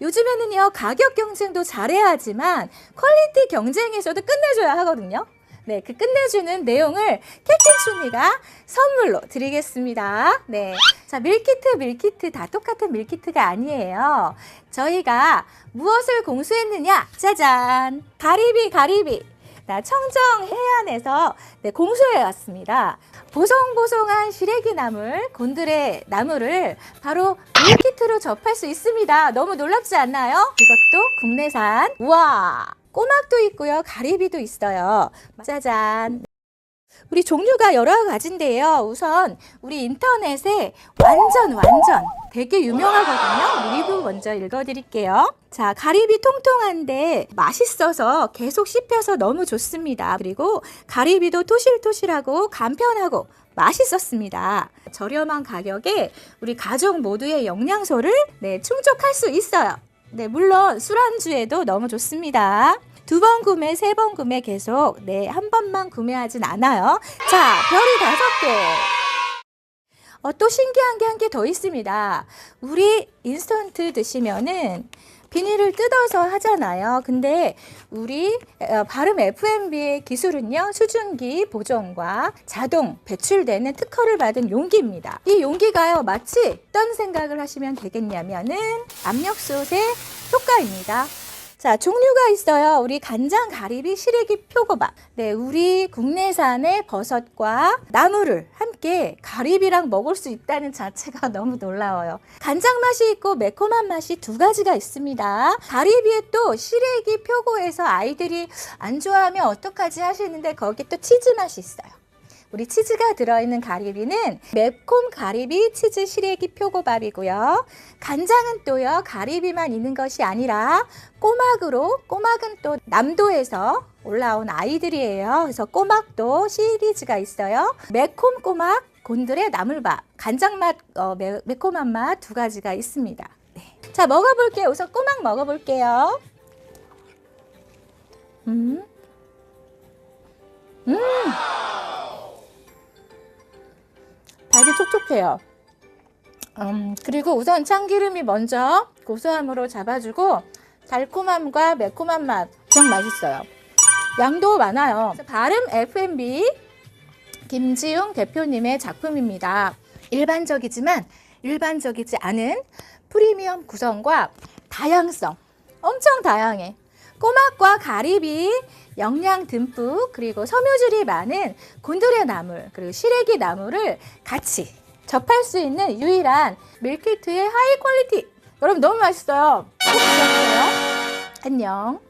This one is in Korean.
요즘에는요, 가격 경쟁도 잘해야 하지만 퀄리티 경쟁에서도 끝내줘야 하거든요. 네, 그 끝내주는 내용을 캡틴충이가 선물로 드리겠습니다. 네. 자, 밀키트, 밀키트 다 똑같은 밀키트가 아니에요. 저희가 무엇을 공수했느냐? 짜잔! 가리비, 가리비! 나 청정 해안에서 네, 공수해 왔습니다. 보송보송한 시래기 나물, 곤드레 나물을 바로 밀키트로 접할 수 있습니다. 너무 놀랍지 않나요? 이것도 국내산. 우와! 꼬막도 있고요. 가리비도 있어요. 짜잔. 우리 종류가 여러 가지인데요. 우선 우리 인터넷에 완전 완전 되게 유명하거든요. 리뷰 먼저 읽어드릴게요. 자, 가리비 통통한데 맛있어서 계속 씹혀서 너무 좋습니다. 그리고 가리비도 토실토실하고 간편하고 맛있었습니다. 저렴한 가격에 우리 가족 모두의 영양소를 네, 충족할 수 있어요. 네, 물론 술안주에도 너무 좋습니다. 두 번 구매, 세 번 구매 계속, 네, 한 번만 구매하진 않아요. 자, 별이 다섯 개. 어, 또 신기한 게 한 개 더 있습니다. 우리 인스턴트 드시면은 비닐을 뜯어서 하잖아요. 근데 우리 어, 발음 FMB의 기술은요, 수증기 보존과 자동 배출되는 특허를 받은 용기입니다. 이 용기가요, 마치 어떤 생각을 하시면 되겠냐면은 압력솥의 효과입니다. 자, 종류가 있어요. 우리 간장 가리비 시래기 표고밥. 네, 우리 국내산의 버섯과 나물을 함께 가리비랑 먹을 수 있다는 자체가 너무 놀라워요. 간장 맛이 있고 매콤한 맛이 두 가지가 있습니다. 가리비에 또 시래기 표고에서 아이들이 안 좋아하면 어떡하지 하시는데 거기 또 치즈 맛이 있어요. 우리 치즈가 들어있는 가리비는 매콤 가리비 치즈 시래기 표고밥이고요. 간장은 또요, 가리비만 있는 것이 아니라 꼬막으로, 꼬막은 또 남도에서 올라온 아이들이에요. 그래서 꼬막도 시리즈가 있어요. 매콤 꼬막, 곤드레 나물밥, 간장 맛, 어, 매, 매콤한 맛 두 가지가 있습니다. 네. 자, 먹어볼게요. 우선 꼬막 먹어볼게요. 음. 음. 밥이 촉촉해요. 음, 그리고 우선 참기름이 먼저 고소함으로 잡아주고 달콤함과 매콤한 맛좀 맛있어요. 양도 많아요. 발음 F&B 김지웅 대표님의 작품입니다. 일반적이지만 일반적이지 않은 프리미엄 구성과 다양성 엄청 다양해. 꼬막과 가리비 영양 듬뿍 그리고 섬유질이 많은 곤드레 나물 그리고 시래기 나물을 같이 접할 수 있는 유일한 밀키트의 하이 퀄리티. 여러분 너무 맛있어요. 꼭 드셔보세요. 안녕